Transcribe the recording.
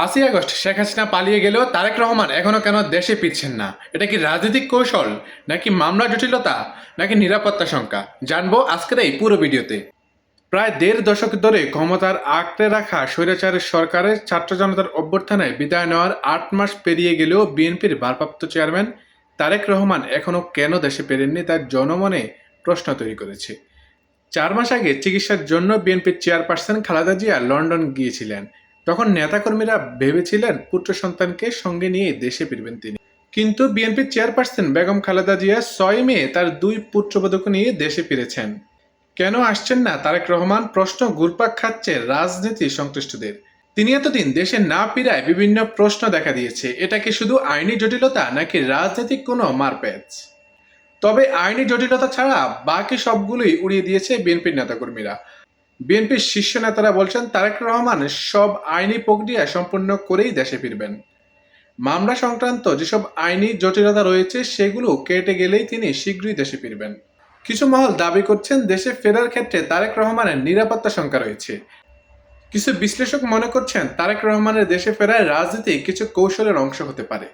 পাঁচই আগস্ট শেখ হাসিনা পালিয়ে গেলেও তারেক রহমান এখনও কেন দেশে ফিরছেন না? এটা কি রাজনৈতিক কৌশল? নাকি মামলা জটিলতা? নাকি নিরাপত্তা শঙ্কা? জানব আজকের এই পুরো ভিডিওতে। প্রায় দেড় দশক ধরে ক্ষমতার আঁকড়ে রাখা স্বৈরাচারের সরকারের ছাত্র জনতার অভ্যর্থনায় বিদায় নেওয়ার আট মাস পেরিয়ে গেলেও বিএনপির ভারপ্রাপ্ত চেয়ারম্যান তারেক রহমান এখনও কেন দেশে পেরেননি তার জনমনে প্রশ্ন তৈরি করেছে। চার মাস আগে চিকিৎসার জন্য বিএনপির চেয়ারপারসন খালেদা জিয়া লন্ডন গিয়েছিলেন। তখন নেতাকর্মীরা ভেবেছিলেন পুত্র সন্তানকে সঙ্গে নিয়ে দেশে ফিরবেন তিনি। কিন্তু বিএনপির চেয়ারপারসন বেগম খালেদা জিয়া ছয় মে তার দুই পুত্রবধূকে নিয়ে দেশে ফিরেছেন। কেন আসছেন না তারেক রহমান? প্রশ্ন ঘুরপাক খাচ্ছে রাজনীতি সংশ্লিষ্টদের। তিনি এতদিন দেশে না ফিরায় বিভিন্ন প্রশ্ন দেখা দিয়েছে। এটা কি শুধু আইনি জটিলতা নাকি রাজনৈতিক কোনো মারপ্যাচ? তবে আইনি জটিলতা ছাড়া বাকি সবগুলোই উড়িয়ে দিয়েছে বিএনপির নেতাকর্মীরা। বিএনপির শীর্ষ নেতারা বলছেন, তারেক রহমান সব আইনি প্রক্রিয়া সম্পন্ন করেই দেশে ফিরবেন। মামলা সংক্রান্ত যেসব আইনি জটিলতা রয়েছে, সেগুলো কেটে গেলেই তিনি শীঘ্রই দেশে ফিরবেন। কিছু মহল দাবি করছেন, দেশে ফেরার ক্ষেত্রে তারেক রহমানের নিরাপত্তা শঙ্কা রয়েছে। কিছু বিশ্লেষক মনে করছেন, তারেক রহমানের দেশে ফেরায় রাজনীতি কিছু কৌশলের অংশ হতে পারে।